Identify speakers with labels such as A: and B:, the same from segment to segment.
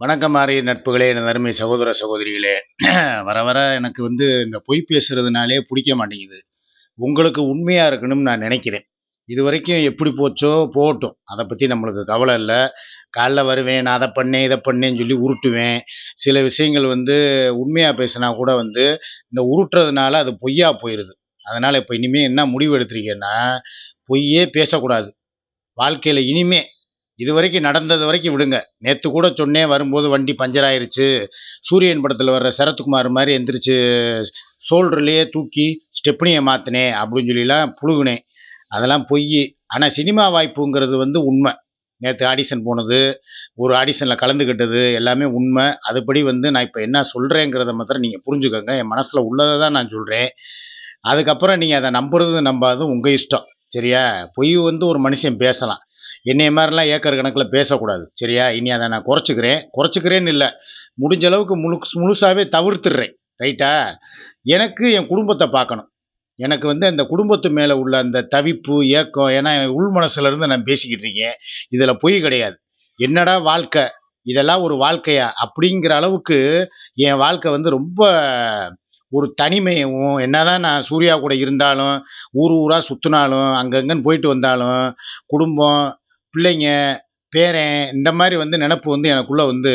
A: வணக்கம் மாறி நட்புகளே என் அருமை சகோதர சகோதரிகளே. வர வர எனக்கு வந்து இந்த பொய் பேசுறதுனாலே பிடிக்க மாட்டேங்குது. உங்களுக்கு உண்மையாக இருக்கணும்னு நான் நினைக்கிறேன். இது வரைக்கும் எப்படி போச்சோ போகட்டும். அதை பற்றி நம்மளுக்கு கவலை இல்லை. காலைல வருவேன் நான் அதை பண்ணேன் இதை பண்ணேன்னு சொல்லி உருட்டுவேன். சில விஷயங்கள் வந்து உண்மையாக பேசினா கூட வந்து இந்த உருட்டுறதுனால அது பொய்யா போயிடுது அதனால் இப்போ இனிமேல் என்ன முடிவு எடுத்திருக்கேன்னா பொய்யே பேசக்கூடாது. வாழ்க்கையில் இனிமே இது வரைக்கும் நடந்தது வரைக்கும் விடுங்க. நேற்று கூட சொன்னேன் வரும்போது வண்டி பஞ்சர் ஆயிடுச்சு சூரியன் படத்தில் வர்ற சரத்குமார் மாதிரி எந்திரிச்சு சோல்டர்லேயே தூக்கி ஸ்டெப்னியை மாற்றினேன் அப்படின்னு சொல்லிலாம் புழுகுனேன். அதெல்லாம் பொய். ஆனால் சினிமா வாய்ப்புங்கிறது வந்து உண்மை. நேற்று ஆடிஷன் போனது ஒரு ஆடிஷனில் கலந்துக்கிட்டது எல்லாமே உண்மை. அதுபடி வந்து நான் இப்போ என்ன சொல்கிறேங்கிறத மாத்திரம் நீங்கள் புரிஞ்சுக்கோங்க. என் மனசில் உள்ளதை தான் நான் சொல்கிறேன் அதுக்கப்புறம் நீங்கள் அதை நம்புறது நம்பாது உங்கள் இஷ்டம். சரியா? பொய் வந்து ஒரு மனுஷன் பேசலாம். என்னைய மாதிரிலாம் ஏக்கர் கணக்கில் பேசக்கூடாது. சரியா? இனி அதை நான் குறைச்சிக்கிறேன். குறைச்சிக்கிறேன்னு இல்லை. முடிஞ்ச அளவுக்கு முழு முழுசாகவே தவிர்த்துடுறேன். ரைட்டா? எனக்கு என் குடும்பத்தை பார்க்கணும். எனக்கு வந்து அந்த குடும்பத்து மேலே உள்ள அந்த தவிப்பு ஏக்கம் ஏன்னா உள் மனசுலேருந்து நான் பேசிக்கிட்டு இருக்கேன். இதில் பொய் கிடையாது. என்னடா வாழ்க்கை? இதெல்லாம் ஒரு வாழ்க்கையா? அப்படிங்கிற அளவுக்கு என் வாழ்க்கை வந்து ரொம்ப ஒரு தனிமையும் என்னதான் நான் சூர்யா கூட இருந்தாலும் ஊர் ஊராக சுற்றினாலும் அங்கங்கன்னு போயிட்டு வந்தாலும் குடும்பம் பிள்ளைங்க பேரன் இந்த மாதிரி வந்து நினப்பு வந்து எனக்குள்ளே வந்து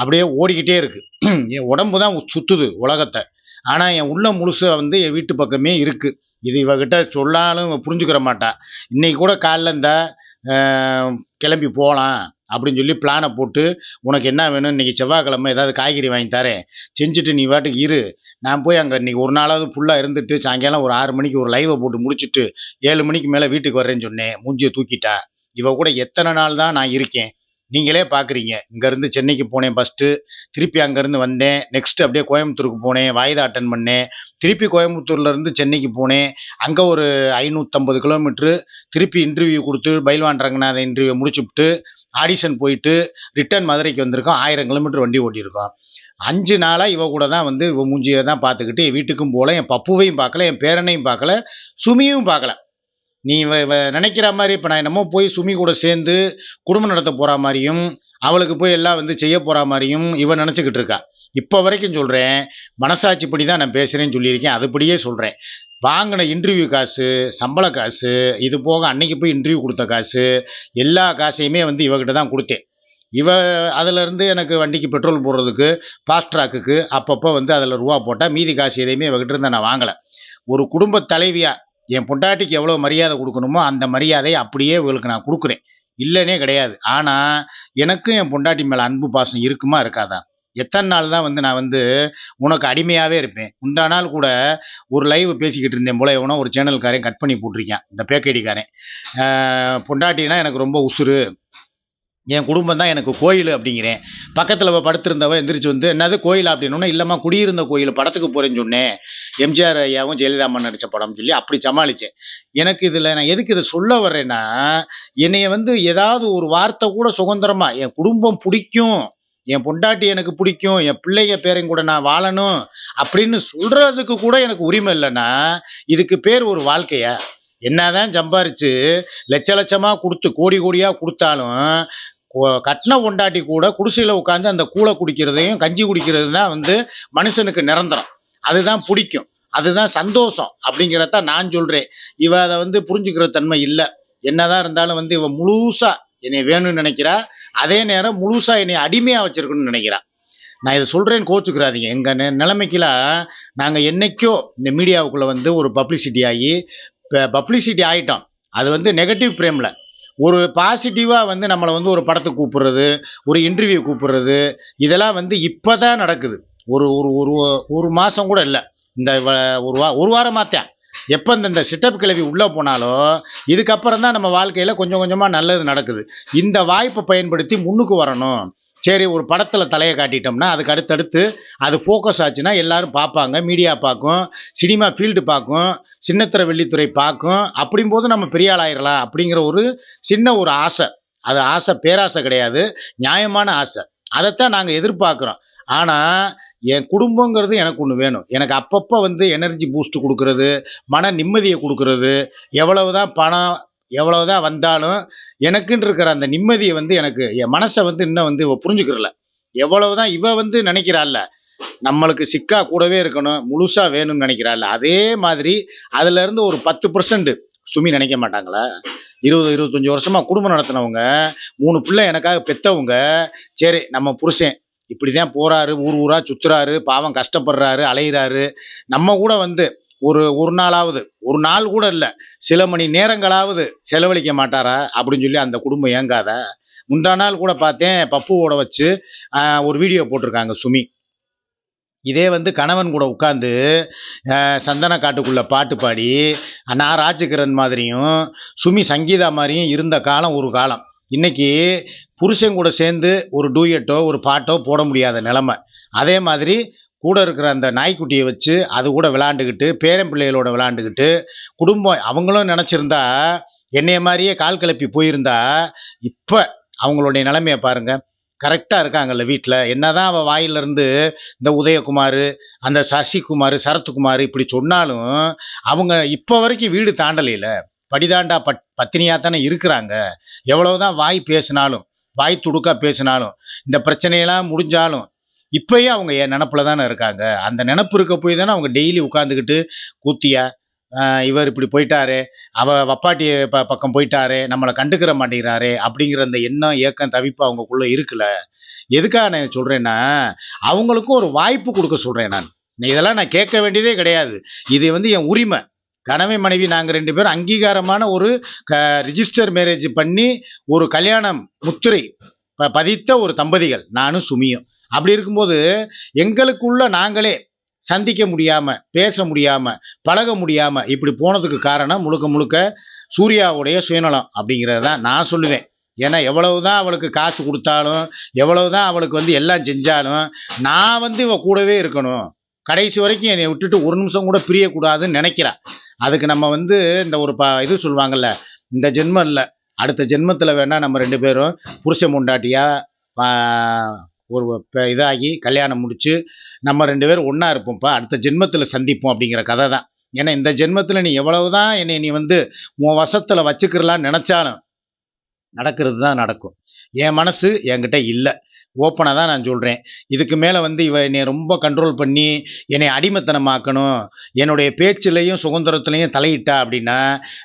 A: அப்படியே ஓடிக்கிட்டே இருக்குது என் உடம்பு தான் சுற்றுது உலகத்தை. ஆனால் என் உள்ள முழுசாக வந்து என் வீட்டு பக்கமே இருக்குது இது இவகிட்ட சொல்லாலும் புரிஞ்சுக்கிற மாட்டா. இன்னைக்கு கூட காலைல இந்த கிளம்பி போகலாம் அப்படின்னு சொல்லி பிளானை போட்டு உனக்கு என்ன வேணும்? இன்றைக்கி செவ்வாய்க்கிழமை ஏதாவது காய்கறி வாங்கி தரேன். செஞ்சுட்டு நீ பாட்டுக்கு இரு. நான் போய் அங்கே இன்னைக்கு ஒரு நாளாவது ஃபுல்லாக இருந்துட்டு சாயங்காலம் ஒரு ஆறு மணிக்கு ஒரு லைவை போட்டு முடிச்சுட்டு ஏழு மணிக்கு மேலே வீட்டுக்கு வர்றேன்னு சொன்னேன். மூஞ்சியை தூக்கிட்டா. இவ கூட எத்தனை நாள் தான் நான் இருக்கேன். நீங்களே பார்க்குறீங்க இங்கேருந்து சென்னைக்கு போனேன் ஃபஸ்ட்டு திருப்பி அங்கேருந்து வந்தேன். நெக்ஸ்ட் அப்படியே கோயம்புத்தூருக்கு போனேன். வாய்தா அட்டன் பண்ணேன். திருப்பி கோயம்புத்தூர்லேருந்து சென்னைக்கு போனேன். அங்கே ஒரு ஐநூற்றம்பது கிலோமீட்ரு திருப்பி இன்டர்வியூ கொடுத்து பைல்வான் ரங்கநாத இன்டர்வியூ முடிச்சுவிட்டு ஆடிஷன் போயிட்டு ரிட்டர்ன் மதுரைக்கு வந்திருக்கோம். ஆயிரம் கிலோமீட்டர் வண்டி ஓட்டியிருக்கோம். அஞ்சு நாளாக இவ கூட தான் வந்து இவ மூஞ்சியை தான் பார்த்துக்கிட்டு என் வீட்டுக்கும் போகல என் பப்புவையும் பார்க்கல என் பேரனையும் பார்க்கல சுமியும் பார்க்கல. நீ நினைக்கிற மாதிரி இப்போ நான் என்னமோ போய் சுமி கூட சேர்ந்து குடும்பம் நடத்த போகிற மாதிரியும் அவளுக்கு போய் எல்லாம் வந்து செய்ய போகிற மாதிரியும் இவன் நினச்சிக்கிட்டு இருக்கா. இப்போ வரைக்கும் சொல்கிறேன் மனசாட்சிப்படி தான் நான் பேசுகிறேன்னு சொல்லியிருக்கேன் அதுபடியே சொல்கிறேன் வாங்கின இன்டர்வியூ காசு சம்பள காசு இது போக அன்னைக்கு போய் இன்டர்வியூ கொடுத்த காசு எல்லா காசையுமே வந்து இவகிட்ட தான் கொடுத்தேன். இவ அதிலேருந்து எனக்கு வண்டிக்கு பெட்ரோல் போடுறதுக்கு ஃபாஸ்ட் ட்ராக்குக்கு அப்பப்போ வந்து அதில் ரூபா போட்டால் மீதி காசு எதையுமே இவகிட்ட இருந்து நான் வாங்கலை. ஒரு குடும்ப தலைவியாக என் பொண்டாட்டிக்கு எவ்வளோ மரியாதை கொடுக்கணுமோ அந்த மரியாதையை அப்படியே இவளுக்கு நான் கொடுக்குறேன். இல்லைனே கிடையாது. ஆனால் எனக்கும் என் பொண்டாட்டி மேலே அன்பு பாசம் இருக்குமா இருக்காதா? எத்தனை நாள் தான் வந்து நான் வந்து உனக்கு அடிமையாகவே இருப்பேன். முந்தா நாள் கூட ஒரு லைவ் பேசிக்கிட்டு இருந்தேன் போல எவனோ ஒரு சேனல்காரன் கட் பண்ணி போட்டிருக்கேன் இந்த பேக்கடிக்காரன். பொண்டாட்டினா எனக்கு ரொம்ப உசுறு. என் குடும்பம் தான் எனக்கு கோயில் அப்படிங்கிறேன். பக்கத்தில் படுத்திருந்தவ எந்திரிச்சு வந்து என்னது கோயில்? அப்படின்னா இல்லைம்மா குடியிருந்த கோயில் படத்துக்கு போகிறேன்னு சொன்னேன். எம்ஜிஆர் ஐயாவும் ஜெயலலிதா நடித்த படம்னு சொல்லி அப்படி சமாளித்தேன் எனக்கு இதில் நான் எதுக்கு இதை சொல்ல வர்றேன்னா என்னைய வந்து ஏதாவது ஒரு வார்த்தை கூட சுதந்திரமாக என் குடும்பம் பிடிக்கும். என் பொண்டாட்டி எனக்கு பிடிக்கும். என் பிள்ளைங்க பேரையும் கூட நான் வாழணும். அப்படின்னு சொல்கிறதுக்கு கூட எனக்கு உரிமை இல்லைன்னா இதுக்கு பேர் ஒரு வாழ்க்கையா? என்னதான் சம்பாரிச்சு லட்ச லட்சமாக கொடுத்து கோடி கோடியாக கொடுத்தாலும் கட்டின பொண்டாட்டி கூட குடிசையில் உட்காந்து அந்த கூழை குடிக்கிறதையும் கஞ்சி குடிக்கிறது தான் வந்து மனுஷனுக்கு நிரந்தரம். அதுதான் பிடிக்கும். அதுதான் சந்தோஷம் அப்படிங்கிறத நான் சொல்கிறேன் இவ அதை வந்து புரிஞ்சுக்கிற தன்மை இல்லை. என்னதான் இருந்தாலும் வந்து இவ முழுசாக என்னை வேணும்னு நினைக்கிறா. அதே நேரம் முழுசாக என்னை அடிமையாக வச்சிருக்கணும்னு நினைக்கிறா. நான் இதை சொல்கிறேன்னு கோச்சுக்கிறாதீங்க எங்கள் நிலைமைக்கெல்லாம் நாங்கள் என்னைக்கோ இந்த மீடியாவுக்குள்ளே வந்து ஒரு பப்ளிசிட்டி ஆகி இப்போ பப்ளிசிட்டி ஆகிட்டோம் அது வந்து நெகட்டிவ் ஃப்ரேமில் ஒரு பாசிட்டிவாக வந்து நம்மளை வந்து ஒரு படத்துக்கு கூப்பிட்றது ஒரு இன்டர்வியூ கூப்பிட்றது இதெல்லாம் வந்து இப்போ தான் நடக்குது. ஒரு ஒரு ஒரு ஒரு மாதம் கூட இல்லை. இந்த ஒரு வா ஒரு வாரம் மாற்றேன் எப்போ இந்த இந்த சிட்டப் கிளவி உள்ளே போனாலோ இதுக்கப்புறம் தான் நம்ம வாழ்க்கையில் கொஞ்சம் கொஞ்சமாக நல்லது நடக்குது. இந்த வாய்ப்பை பயன்படுத்தி முன்னுக்கு வரணும். சரி ஒரு படத்தில் தலையை காட்டிட்டோம்னா அதுக்கு அடுத்தடுத்து அது ஃபோக்கஸ் ஆச்சுன்னா எல்லோரும் பார்ப்பாங்க மீடியா பார்க்கும் சினிமா ஃபீல்டு பார்க்கும் சின்னத்திர வெள்ளித்துறை பார்க்கும். அப்படிங்கும்போது நம்ம பெரிய ஆளாயிரலாம் அப்படிங்கிற ஒரு சின்ன ஒரு ஆசை. அது ஆசை பேராசை கிடையாது நியாயமான ஆசை. அதைத்தான் நாங்கள் எதிர்பார்க்குறோம். ஆனால் என் குடும்பங்கிறது எனக்கு ஒன்று வேணும். எனக்கு அப்பப்போ வந்து எனர்ஜி பூஸ்ட் கொடுக்கறது மன நிம்மதியை கொடுக்கறது எவ்வளவு தான் பணம் எவ்வளவு தான் வந்தாலும் எனக்குன்னு இருக்கிற அந்த நிம்மதியை வந்து எனக்கு என் மனசை வந்து இன்னும் வந்து புரிஞ்சுக்கிறல. எவ்வளவுதான் இவ வந்து நினைக்கிறாள்ல நம்மளுக்கு சிக்கா கூடவே இருக்கணும் முழுசா வேணும்னு நினைக்கிறாள்ல. அதே மாதிரி அதுல இருந்து ஒரு பத்து பர்சன்ட் சுமி நினைக்க மாட்டாங்களா? இருபது இருபத்தஞ்சி வருஷமா குடும்பம் நடத்தினவங்க மூணு பிள்ளை எனக்காக பெத்தவங்க சரி நம்ம புருஷன் இப்படிதான் போறாரு ஊர் ஊரா சுத்துறாரு பாவம் கஷ்டப்படுறாரு அலையிறாரு. நம்ம கூட வந்து ஒரு ஒரு நாளாவது ஒரு நாள் கூட இல்லை. சில மணி நேரங்களாவது செலவழிக்க மாட்டாரா? அப்படின்னு சொல்லி அந்த குடும்பம் ஏங்காத. முந்தா நாள் கூட பார்த்தேன் பப்புவோட வச்சு ஒரு வீடியோ போட்டிருக்காங்க சுமி. இதே வந்து கணவன் கூட உட்காந்து சந்தன காட்டுக்குள்ளே பாட்டு பாடி நான் ராஜகிரண் மாதிரியும் சுமி சங்கீதா மாதிரியும் இருந்த காலம் ஒரு காலம். இன்னைக்கு புருஷன் கூட சேர்ந்து ஒரு டூயட்டோ ஒரு பாட்டோ போட முடியாத நிலமை. அதே மாதிரி கூட இருக்கிற அந்த நாய்க்குட்டியை வச்சு அது கூட விளாண்டுக்கிட்டு பேரன் பிள்ளைகளோட விளாண்டுக்கிட்டு குடும்பம் அவங்களும் நினச்சிருந்தா என்னைய மாதிரியே கால் கிளப்பி போயிருந்தா இப்போ அவங்களுடைய நிலைமையை பாருங்க. கரெக்டாக இருக்காங்கல்ல வீட்டில் என்ன தான் அவள் வாயிலிருந்து இந்த உதயகுமார் அந்த சசிகுமார் சரத்குமார் இப்படி சொன்னாலும் அவங்க இப்போ வரைக்கும் வீடு தாண்டலையில. படிதாண்டா பட் பத்தினியாக தானே இருக்கிறாங்க. எவ்வளோ தான் வாய் பேசினாலும் வாய் துடுக்கா பேசினாலும் இந்த பிரச்சனையெல்லாம் முடிஞ்சாலும் இப்பயே அவங்க என் நினப்பில் தானே இருக்காங்க. அந்த நினப்பு இருக்க போய் தானே அவங்க டெய்லி உட்காந்துக்கிட்டு கூத்தியா இவர் இப்படி போயிட்டாரு அவ வப்பாட்டி ப பக்கம் போயிட்டாரு நம்மளை கண்டுக்கிற மாட்டேங்கிறாரு அப்படிங்கிற அந்த எண்ணம் ஏக்கம் தவிப்பு அவங்கக்குள்ளே இருக்குல்ல. எதுக்காக நான் சொல்கிறேன்னா அவங்களுக்கும் ஒரு வாய்ப்பு கொடுக்க சொல்கிறேன் நான். நீ இதெல்லாம் நான் கேட்க வேண்டியதே கிடையாது. இது வந்து என் உரிமை. கணவன் மனைவி நாங்கள் ரெண்டு பேரும் அங்கீகாரமான ஒரு க ரிஜிஸ்டர் மேரேஜ் பண்ணி ஒரு கல்யாணம் முத்திரை ப பதித்த ஒரு தம்பதிகள் நானும் சுமியும். அப்படி இருக்கும்போது எங்களுக்குள்ள நாங்களே சந்திக்க முடியாமல் பேச முடியாமல் பழக முடியாமல் இப்படி போனதுக்கு காரணம் முழுக்க முழுக்க சூர்யாவுடைய சுயநலம் அப்படிங்கிறது தான் நான் சொல்லுவேன். ஏன்னா எவ்வளவுதான் அவளுக்கு காசு கொடுத்தாலும் எவ்வளவு தான் அவளுக்கு வந்து எல்லாம் செஞ்சாலும் நான் வந்து இவ கூடவே இருக்கணும். கடைசி வரைக்கும் என்னை விட்டுட்டு ஒரு நிமிஷம் கூட பிரியக்கூடாதுன்னு நினைக்கிறா. அதுக்கு நம்ம வந்து இந்த ஒரு ப இது சொல்லுவாங்கல்ல இந்த ஜென்மம் இல்லை அடுத்த ஜென்மத்தில் வேணால் நம்ம ரெண்டு பேரும் புருஷ முண்டாட்டியாக ஒரு இதாகி கல்யாணம் முடித்து நம்ம ரெண்டு பேரும் ஒன்றா இருப்போம்ப்பா அடுத்த ஜென்மத்தில் சந்திப்போம் அப்படிங்கிற கதை தான். ஏன்னா இந்த ஜென்மத்தில் நீ எவ்வளவு தான் என்னை நீ வந்து உன் வசத்தில் வச்சுக்கிறலான்னு நினச்சாலும் நடக்கிறது தான் நடக்கும். என் மனசு என்கிட்ட இல்லை. ஓப்பனாக தான் நான் சொல்கிறேன் இதுக்கு மேலே வந்து இவ என்னை ரொம்ப கண்ட்ரோல் பண்ணி என்னை அடிமைத்தனமாக்கணும் என்னுடைய பேச்சிலையும் சுதந்திரத்துலையும் தலையிட்டா அப்படின்னா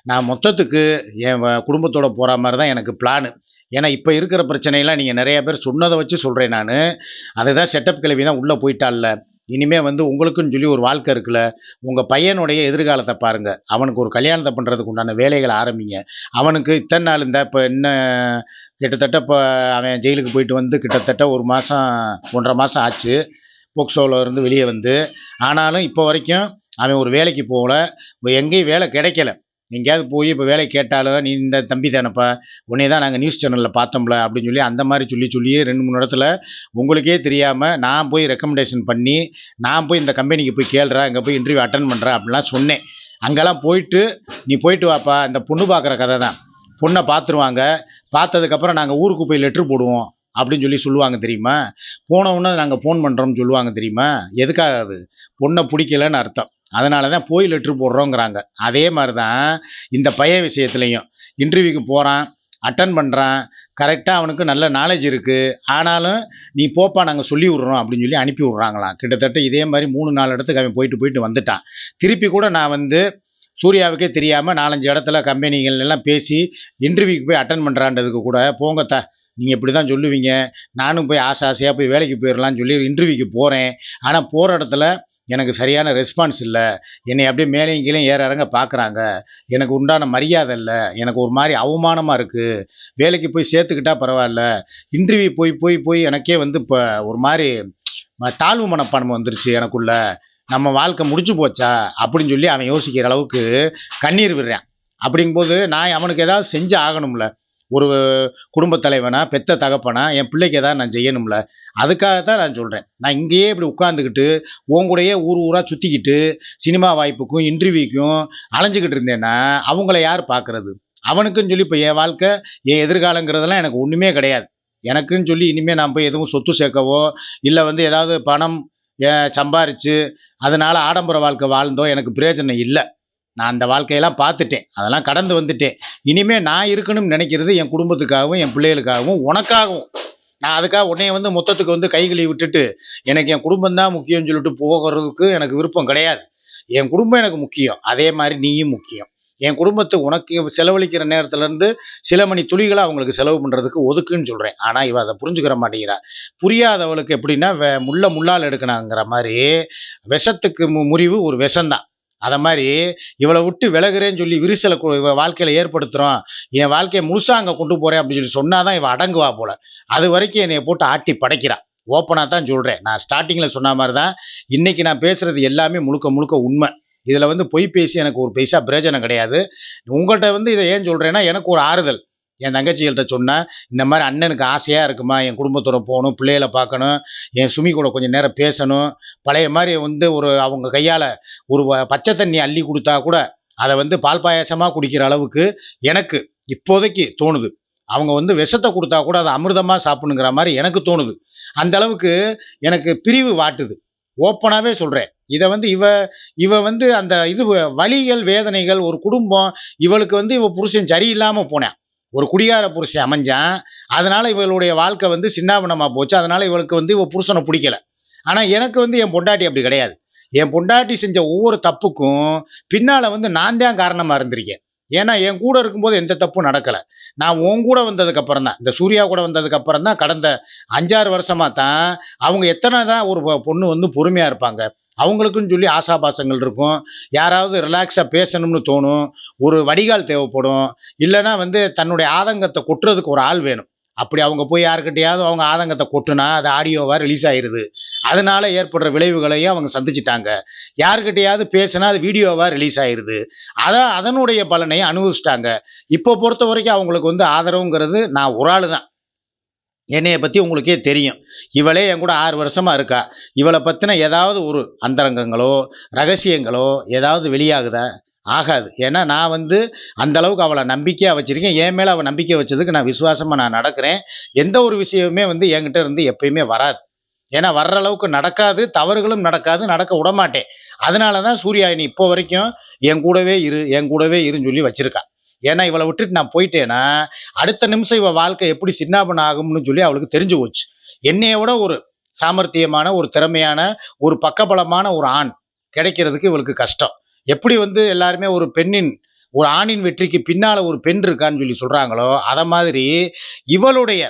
A: நான் மொத்தத்துக்கு என் குடும்பத்தோடு போகிற மாதிரி தான் எனக்கு பிளானு ஏன்னா இப்போ இருக்கிற பிரச்சனையெல்லாம் நீங்கள் நிறைய பேர் சொன்னதை வச்சு சொல்கிறேன் நான். அதை தான் செட்டப் கிளவி தான் உள்ளே போயிட்டால இனிமேல் வந்து உங்களுக்குன்னு சொல்லி ஒரு வாழ்க்கை இருக்குல்ல. உங்கள் பையனுடைய எதிர்காலத்தை பாருங்கள் அவனுக்கு ஒரு கல்யாணத்தை பண்ணுறதுக்கு உண்டான வேலைகளை ஆரம்பிங்க. அவனுக்கு இத்தனை நாள் இந்த இப்போ என்ன கிட்டத்தட்ட இப்போ அவன் ஜெயிலுக்கு போயிட்டு வந்து கிட்டத்தட்ட ஒரு மாதம் ஒன்றரை மாதம் ஆச்சு. போக்சோவில் இருந்து வெளியே வந்து. ஆனாலும் இப்போ வரைக்கும் அவன் ஒரு வேலைக்கு போகல. எங்கேயும் வேலை கிடைக்கல. எங்கேயாவது போய் இப்போ வேலை கேட்டாலும் நீ இந்த தம்பி தானப்பா உன்னே தான் நாங்கள் நியூஸ் சேனலில் பார்த்தோம்ல அப்படின்னு சொல்லி அந்த மாதிரி சொல்லி சொல்லியே ரெண்டு மூணு இடத்துல உங்களுக்கே தெரியாமல் நான் போய் ரெக்கமெண்டேஷன் பண்ணி நான் போய் இந்த கம்பெனிக்கு போய் கேளுறேன் அங்கே போய் இன்டர்வியூ அட்டன் பண்ணுறேன் அப்படிலாம் சொன்னேன். அங்கெல்லாம் போயிட்டு நீ போயிட்டு வாப்பா இந்த பொண்ணு பார்க்குற கதை தான். பொண்ணை பார்த்துருவாங்க. பார்த்ததுக்கப்புறம் நாங்கள் ஊருக்கு போய் லெட்ரு போடுவோம் அப்படின்னு சொல்லி சொல்லுவாங்க தெரியுமா? போன நாங்கள் ஃபோன் பண்ணுறோம்னு சொல்லுவாங்க தெரியுமா? எதுக்காக அது? பொண்ணை பிடிக்கலன்னு அர்த்தம். அதனால தான் போய் லெட்ரு போடுறோங்கிறாங்க. அதே மாதிரி தான் இந்த பையன் விஷயத்துலையும். இன்டர்வியூக்கு போகிறான் அட்டன் பண்ணுறான் கரெக்டாக அவனுக்கு நல்ல நாலேஜ் இருக்குது ஆனாலும் நீ போப்பா நாங்கள் சொல்லி விட்றோம் அப்படின்னு சொல்லி அனுப்பி விட்றாங்களாம். கிட்டத்தட்ட இதே மாதிரி மூணு நாலு இடத்துக்கு அவன் போயிட்டு போயிட்டு வந்துட்டான். திருப்பி கூட நான் வந்து சூர்யாவுக்கே தெரியாமல் நாலஞ்சு இடத்துல கம்பெனிகள் எல்லாம் பேசி இன்டர்வியூக்கு போய் அட்டன் பண்ணுறான்றதுக்கு கூட போங்கத்தா நீங்கள் இப்படி தான் சொல்லுவீங்க. நானும் போய் ஆசை ஆசையாக போய் வேலைக்கு போயிடலாம்னு சொல்லி இன்டர்வியூக்கு போகிறேன் ஆனால் போகிற இடத்துல எனக்கு சரியான ரெஸ்பான்ஸ் இல்லை. என்னை அப்படியே மேலேயும் கீழே ஏற இறங்க பார்க்குறாங்க எனக்கு உண்டான மரியாதை இல்லை. எனக்கு ஒரு மாதிரி அவமானமாக இருக்குது வேலைக்கு போய் சேர்த்துக்கிட்டா பரவாயில்ல. இன்டர்வியூ போய் போய் போய் எனக்கே வந்து இப்போ ஒரு மாதிரி தாழ்வு மனப்பான்மை வந்துருச்சு எனக்குள்ள. நம்ம வாழ்க்கை முடிஞ்சு போச்சா? அப்படின்னு சொல்லி அவன் யோசிக்கிற அளவுக்கு கண்ணீர் விடுறான். அப்படிங்கும்போது நான் அவனுக்கு ஏதாவது செஞ்சு ஆகணும்ல. ஒரு குடும்பத் தலைவனா பெத்த தகப்பனா என் பிள்ளைக்கு ஏதாவது நான் செய்யணும்ல அதுக்காக தான் நான் சொல்கிறேன் நான் இங்கேயே இப்படி உட்காந்துக்கிட்டு உன் கூடயே ஊர் ஊராக சுற்றிக்கிட்டு சினிமா வாய்ப்புக்கும் இன்டர்வியூக்கும் அலைஞ்சிக்கிட்டு இருந்தேன்னா அவங்கள யார் பார்க்கறது அவனுக்குன்னு சொல்லி இப்போ என் வாழ்க்கை என் எதிர்காலங்கிறதெல்லாம் எனக்கு ஒன்றுமே கிடையாது. எனக்குன்னு சொல்லி இனிமேல் நான் போய் எதுவும் சொத்து சேர்க்கவோ இல்லை வந்து ஏதாவது பணம் சம்பாரித்து அதனால் ஆடம்பர வாழ்க்கை வாழ்ந்தோ எனக்கு பிரயோஜனம் இல்லை. நான் அந்த வாழ்க்கையெல்லாம் பார்த்துட்டேன். அதெல்லாம் கடந்து வந்துட்டேன். இனிமேல் நான் இருக்கணும்னு நினைக்கிறது என் குடும்பத்துக்காகவும் என் பிள்ளைகளுக்காகவும் உனக்காகவும். நான் அதுக்காக உன்னைய வந்து மொத்தத்துக்கு வந்து கை விட்டுட்டு எனக்கு என் குடும்பம் தான் முக்கியம்னு சொல்லிட்டு போகிறதுக்கு எனக்கு விருப்பம் கிடையாது. என் குடும்பம் எனக்கு முக்கியம். அதே மாதிரி நீயும் முக்கியம். என் குடும்பத்தை உனக்கு செலவழிக்கிற நேரத்துலேருந்து சில மணி துளிகளை அவங்களுக்கு செலவு பண்ணுறதுக்கு ஒதுக்குன்னு சொல்கிறேன் ஆனால் இவ அதை புரிஞ்சுக்கிற மாட்டேங்கிறா. புரியாதவளுக்கு எப்படின்னா வெ- முள்ள முள்ளால் எடுக்கணாங்கிற மாதிரி விஷத்துக்கு மு- முறிவு ஒரு விஷந்தான் அதை மாதிரி இவளை விட்டு விலகுறேன்னு சொல்லி விரிசலை இவ வாழ்க்கையில் ஏற்படுத்துகிறோம் என் வாழ்க்கையை முழுசாக அங்கே கொண்டு போகிறேன் அப்படின்னு சொல்லி சொன்னாதான் இவள் அடங்குவா போல. அது வரைக்கும் என்னையை போட்டு ஆட்டி படைக்கிறான் ஓப்பனாக தான் சொல்கிறேன் நான் ஸ்டார்டிங்கில் சொன்ன மாதிரி தான் இன்னைக்கு நான் பேசுறது எல்லாமே முழுக்க முழுக்க உண்மை. இதில் வந்து பொய் பேசி எனக்கு ஒரு பைசா பிரயோஜனம் கிடையாது. உங்கள்கிட்ட வந்து இதை ஏன் சொல்கிறேன்னா எனக்கு ஒரு ஆறுதல். என் தங்கச்சிகள்கிட்ட சொன்னேன் இந்த மாதிரி அண்ணனுக்கு ஆசையாக இருக்குமா? என் குடும்பத்தோட போகணும் பிள்ளைகளை பார்க்கணும் என் சுமி கூட கொஞ்சம் நேரம் பேசணும். பழைய மாதிரி வந்து ஒரு அவங்க கையால் ஒரு வ- பச்சை தண்ணி அள்ளி கொடுத்தா கூட அதை வந்து பால் பாயாசமாக குடிக்கிற அளவுக்கு எனக்கு இப்போதைக்கு தோணுது. அவங்க வந்து விஷத்தை கொடுத்தா கூட அதை அமிர்தமாக சாப்பிடுங்கிற மாதிரி எனக்கு தோணுது. அந்த அளவுக்கு எனக்கு பிரிவு வாட்டுது. ஓப்பனாகவே சொல்கிறேன் இதை வந்து இவ இவ வந்து அந்த இது வ- வலிகள் வேதனைகள் ஒரு குடும்பம் இவளுக்கு வந்து இவ புருஷன் சரியில்லாமல் போனேன் ஒரு குடிகார புருஷன் அமைஞ்சான். அதனால் இவளுடைய வாழ்க்கை வந்து சின்னாபனமாக போச்சு. அதனால் இவளுக்கு வந்து இவ புருஷனை பிடிக்கல. ஆனால் எனக்கு வந்து என் பொண்டாட்டி அப்படி கிடையாது. என் பொண்டாட்டி செஞ்ச ஒவ்வொரு தப்புக்கும் பின்னால் வந்து நான் தான் காரணமாக இருந்திருக்கேன். ஏன்னா என் கூட இருக்கும்போது எந்த தப்பும் நடக்கலை. நான் உன் கூட வந்ததுக்கப்புறம் தான் இந்த சூர்யா கூட வந்ததுக்கப்புறம் தான் கடந்த அஞ்சாறு வருஷமாக தான் அவங்க எத்தனை தான் ஒரு பொண்ணு வந்து பொறுமையாக இருப்பாங்க. அவங்களுக்குன்னு சொல்லி ஆசாபாசங்கள் இருக்கும். யாராவது ரிலாக்ஸாக பேசணும்னு தோணும் ஒரு வடிகால் தேவைப்படும். இல்லைன்னா வந்து தன்னுடைய ஆதங்கத்தை கொட்டுறதுக்கு ஒரு ஆள் வேணும். அப்படி அவங்க போய் யாருக்கிட்டையாவது அவங்க ஆதங்கத்தை கொட்டுனா அது ஆடியோவாக ரிலீஸ் ஆயிடுது அதனால ஏற்படுற விளைவுகளையும் அவங்க சந்திச்சிட்டாங்க. யாருக்கிட்டையாவது பேசினா அது வீடியோவாக ரிலீஸ் ஆயிருது. அதான் அதனுடைய பலனையும் அனுபவிச்சிட்டாங்க. இப்போ பொறுத்த வரைக்கும் அவங்களுக்கு வந்து ஆதரவுங்கிறது நான் ஒரு ஆள் தான் என்னையை பற்றி உங்களுக்கே தெரியும். இவளே என் கூட ஆறு வருஷமாக இருக்கா. இவளை பற்றின ஏதாவது ஒரு அந்தரங்கங்களோ ரகசியங்களோ ஏதாவது வெளியாகுதா? ஆகாது. ஏன்னா நான் வந்து அந்த அளவுக்கு அவளை நம்பிக்கையாக வச்சுருக்கேன். என் மேலே அவள் நம்பிக்கை வச்சதுக்கு நான் விசுவாசமாக நான் நடக்கிறேன். எந்த ஒரு விஷயமுமே வந்து என்கிட்ட இருந்து எப்பயுமே வராது. ஏன்னா வர்ற அளவுக்கு நடக்காது தவறுகளும் நடக்காது நடக்க விடமாட்டேன். அதனால தான் சூர்யாயினி இப்போ வரைக்கும் என் கூடவே இரு என் கூடவே இருன்னு சொல்லி வச்சுருக்கா. ஏன்னா இவளை விட்டுட்டு நான் போயிட்டேன்னா அடுத்த நிமிஷம் இவ வாழ்க்கை எப்படி சின்னாபன் ஆகும்னு சொல்லி அவளுக்கு தெரிஞ்சு போச்சு. என்னைய விட ஒரு சாமர்த்தியமான ஒரு திறமையான ஒரு பக்கபலமான ஒரு ஆண் கிடைக்கிறதுக்கு இவளுக்கு கஷ்டம். எப்படி வந்து எல்லாருமே ஒரு பெண்ணின் ஒரு ஆணின் வெற்றிக்கு பின்னால் ஒரு பெண் இருக்கான்னு சொல்லி சொல்கிறாங்களோ அதை மாதிரி இவளுடைய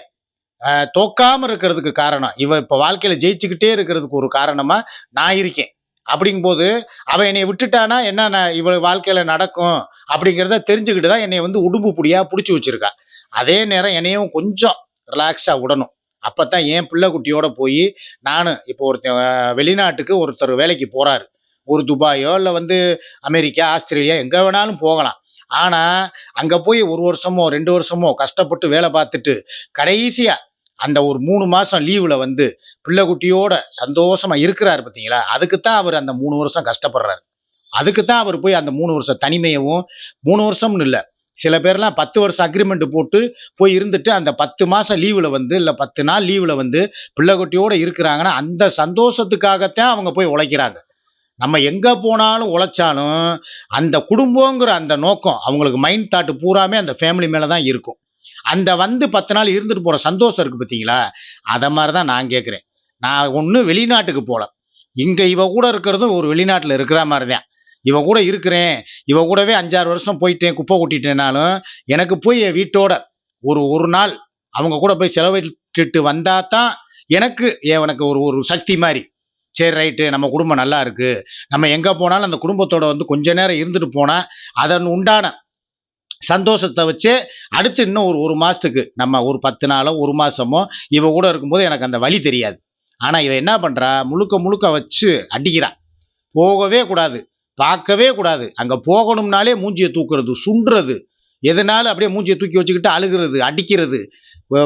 A: தோக்காமல் இருக்கிறதுக்கு காரணம் இவ இப்போ வாழ்க்கையில் ஜெயிச்சுக்கிட்டே இருக்கிறதுக்கு ஒரு காரணமாக நான் இருக்கேன். அப்படிங்கும்போது அவள் என்னை விட்டுட்டானா என்ன நான் இவள் வாழ்க்கையில் நடக்கும்? அப்படிங்கிறத தெரிஞ்சுக்கிட்டு தான் என்னை வந்து உடும்பு புடியாக பிடிச்சி வச்சிருக்கா. அதே நேரம் என்னையும் கொஞ்சம் ரிலாக்ஸாக விடணும் அப்போ தான் என் பிள்ளக்குட்டியோட போய் நான் இப்போ ஒருத்தன் வெளிநாட்டுக்கு ஒருத்தர் வேலைக்கு போகிறாரு ஒரு துபாயோ இல்லை வந்து அமெரிக்கா ஆஸ்திரேலியா எங்கே வேணாலும் போகலாம். ஆனால் அங்கே போய் ஒரு வருஷமோ ரெண்டு வருஷமோ கஷ்டப்பட்டு வேலை பார்த்துட்டு கடைசியாக அந்த ஒரு மூணு மாதம் லீவில் வந்து பிள்ளை குட்டியோட இருக்கிறாரு பார்த்தீங்களா அதுக்கு தான் அவர் அந்த மூணு வருஷம் கஷ்டப்படுறாரு. அதுக்கு தான் அவர் போய் அந்த மூணு வருஷம் தனிமையவும் மூணு வருஷம்னு இல்லை. சில பேர்லாம் பத்து வருஷம் அக்ரிமெண்ட் போட்டு போய் இருந்துட்டு அந்த பத்து மாதம் லீவில் வந்து இல்லை பத்து நாள் லீவில் வந்து பிள்ளைகொட்டியோட இருக்கிறாங்கன்னா அந்த சந்தோஷத்துக்காகத்தான் அவங்க போய் உழைக்கிறாங்க. நம்ம எங்கே போனாலும் உழைச்சாலும் அந்த குடும்பங்கிற அந்த நோக்கம் அவங்களுக்கு மைண்ட் தாட்டு பூராமே அந்த ஃபேமிலி மேலே தான் இருக்கும். அந்த வந்து பத்து நாள் இருந்துட்டு போகிற சந்தோஷம் இருக்குது பார்த்தீங்களா அதை மாதிரி தான் நான் கேட்குறேன் நான் ஒன்று வெளிநாட்டுக்கு போகல இங்கே இவ கூட இருக்கிறதும் ஒரு வெளிநாட்டில் இருக்கிற மாதிரி தான் இவன் கூட இருக்கிறேன் இவன் கூடவே அஞ்சாறு வருஷம் போயிட்டேன் குப்பை கூட்டிட்டேனாலும் எனக்கு போய் என் வீட்டோட ஒரு ஒரு நாள் அவங்க கூட போய் செலவிட்டுட்டு வந்தா தான் எனக்கு எனக்கு ஒரு ஒரு சக்தி மாதிரி. சரி ரைட்டு நம்ம குடும்பம் நல்லா இருக்கு. நம்ம எங்கே போனாலும் அந்த குடும்பத்தோட வந்து கொஞ்ச நேரம் இருந்துட்டு போனால் அதன் உண்டான சந்தோஷத்தை வச்சு அடுத்து இன்னும் ஒரு ஒரு மாதத்துக்கு நம்ம ஒரு பத்து நாளோ ஒரு மாதமோ இவ கூட இருக்கும்போது எனக்கு அந்த வழி தெரியாது. ஆனால் இவன் என்ன பண்ணுறா முழுக்க முழுக்க வச்சு அடிக்கிறான். போகவே கூடாது. பார்க்கவே கூடாது. அங்கே போகணும்னாலே மூஞ்சியை தூக்குறது சுண்டுறது எதனால அப்படியே மூஞ்சியை தூக்கி வச்சுக்கிட்டு அழுகிறது அடிக்கிறது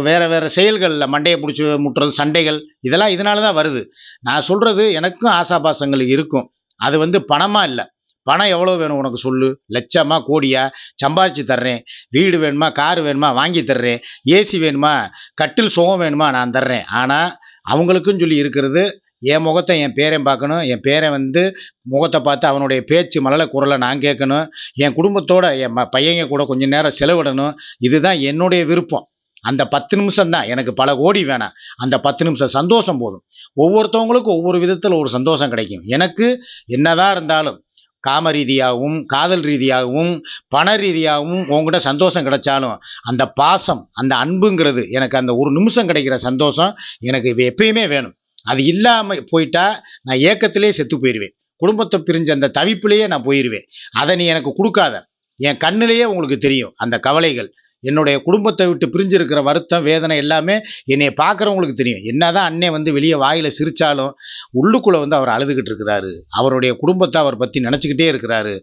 A: வேறு வேறு செயல்களில் மண்டையை பிடிச்சி முட்டுறது சண்டைகள் இதெல்லாம் இதனால தான் வருது. நான் சொல்கிறது எனக்கும் ஆசாபாசங்கள் இருக்கும். அது வந்து பணமாக இல்லை. பணம் எவ்வளோ வேணும் உனக்கு சொல்லு? லட்சமா கோடியா? சம்பாரிச்சு தர்றேன். வீடு வேணுமா? கார் வேணுமா? வாங்கி தர்றேன். ஏசி வேணுமா? கட்டில் சுகம் வேணுமா? நான் தர்றேன். ஆனால் அவங்களுக்குன்னு சொல்லி இருக்கிறது என் முகத்தை என் பேரன் பார்க்கணும். என் பேரன் வந்து முகத்தை பார்த்து அவனுடைய பேச்சு மலல குரலை நான் கேட்கணும். என் குடும்பத்தோட என் ம- பையங்க கூட கொஞ்ச நேரம் செலவிடணும். இதுதான் என்னுடைய விருப்பம். அந்த பத்து நிமிஷம் தான். எனக்கு பல கோடி வேணாம். அந்த பத்து நிமிஷம் சந்தோஷம் போதும். ஒவ்வொருத்தவங்களுக்கும் ஒவ்வொரு விதத்தில் ஒரு சந்தோஷம் கிடைக்கும். எனக்கு என்னதான் இருந்தாலும் காம ரீதியாகவும் காதல் ரீதியாகவும் பண ரீதியாகவும் உங்ககிட்ட சந்தோஷம் கிடைச்சாலும் அந்த பாசம் அந்த அன்புங்கிறது எனக்கு அந்த ஒரு நிமிஷம் கிடைக்கிற சந்தோஷம் எனக்கு இது எப்பயுமே வேணும். அது இல்லாமல் போயிட்டா நான் ஏக்கத்திலே செத்து போயிடுவேன் குடும்பத்தை பிரிஞ்ச அந்த தவிப்பிலேயே நான் போயிடுவேன் அதை நீ எனக்கு கொடுக்காத. என் கண்ணிலேயே உங்களுக்கு தெரியும் அந்த கவலைகள். என்னுடைய குடும்பத்தை விட்டு பிரிஞ்சிருக்கிற வருத்தம் வேதனை எல்லாமே என்னை பார்க்குறவங்களுக்கு தெரியும். என்னதான் அண்ணே வந்து வெளியே வாயில் சிரித்தாலும் உள்ளுக்குள்ளே வந்து அவர் அழுதுகிட்டு இருக்கிறாரு. அவருடைய குடும்பத்தை அவர் பற்றி நினச்சிக்கிட்டே இருக்கிறாரு.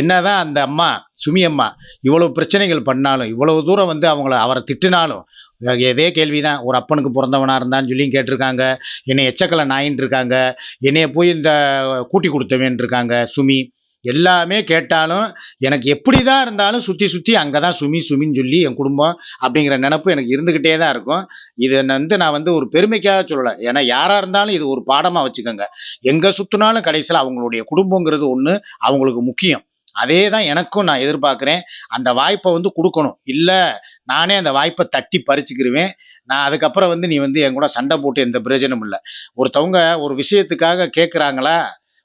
A: என்னதான் அந்த அம்மா சுமி அம்மா இவ்வளோ பிரச்சனைகள் பண்ணாலும் இவ்வளோ தூரம் வந்து அவங்கள அவரை திட்டினாலும் இதே கேள்விதான். ஒரு அப்பனுக்கு பிறந்தவனாக இருந்தான்னு சொல்லி கேட்டிருக்காங்க. என்னை எச்சக்கலை நாயின்னு இருக்காங்க என்னைய போய் இந்த கூட்டி கொடுத்தவன் இருக்காங்க சுமி. எல்லாமே கேட்டாலும் எனக்கு எப்படி தான் இருந்தாலும் சுற்றி சுற்றி அங்கே தான் சுமி சுமின்னு சொல்லி என் குடும்பம் அப்படிங்கிற நினப்பு எனக்கு இருந்துக்கிட்டே தான் இருக்கும். இது வந்து நான் வந்து ஒரு பெருமைக்காக சொல்லலை. ஏன்னா யாராக இருந்தாலும் இது ஒரு பாடமாக வச்சுக்கோங்க. எங்கே சுற்றினாலும் கடைசியில் அவங்களுடைய குடும்பங்கிறது ஒன்று அவங்களுக்கு முக்கியம். அதே தான் எனக்கும் நான் எதிர்பார்க்குறேன். அந்த வாய்ப்பை வந்து கொடுக்கணும். இல்லை நானே அந்த வாய்ப்பை தட்டி பறிச்சுக்கிருவேன். நான் அதுக்கப்புறம் வந்து நீ வந்து என் கூட சண்டை போட்டு எந்த பிரயோஜனமும் இல்லை. ஒருத்தவங்க ஒரு விஷயத்துக்காக கேட்குறாங்களா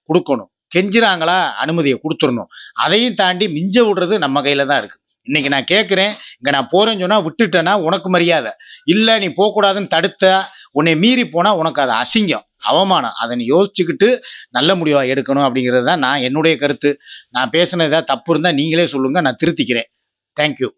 A: கொடுக்கணும். கெஞ்சுறாங்களா? அனுமதியை கொடுத்துடணும் அதையும் தாண்டி மிஞ்ச விடுறது நம்ம கையில் தான் இருக்குது இன்னைக்கு நான் கேட்குறேன் இங்கே நான் போகிறேன்னு சொன்னால் விட்டுட்டேன்னா உனக்கு மரியாதை. இல்லை நீ போகக்கூடாதுன்னு தடுத்த உன்னை மீறி போனால் உனக்கு அது அசிங்கம். அவமானம். அதை நீ யோசிச்சுக்கிட்டு நல்ல முடிவாக எடுக்கணும் அப்படிங்கிறது தான் நான் என்னுடைய கருத்து. நான் பேசுனது தப்பு இருந்தால் நீங்களே சொல்லுங்கள் நான் திருத்திக்கிறேன். தேங்க்யூ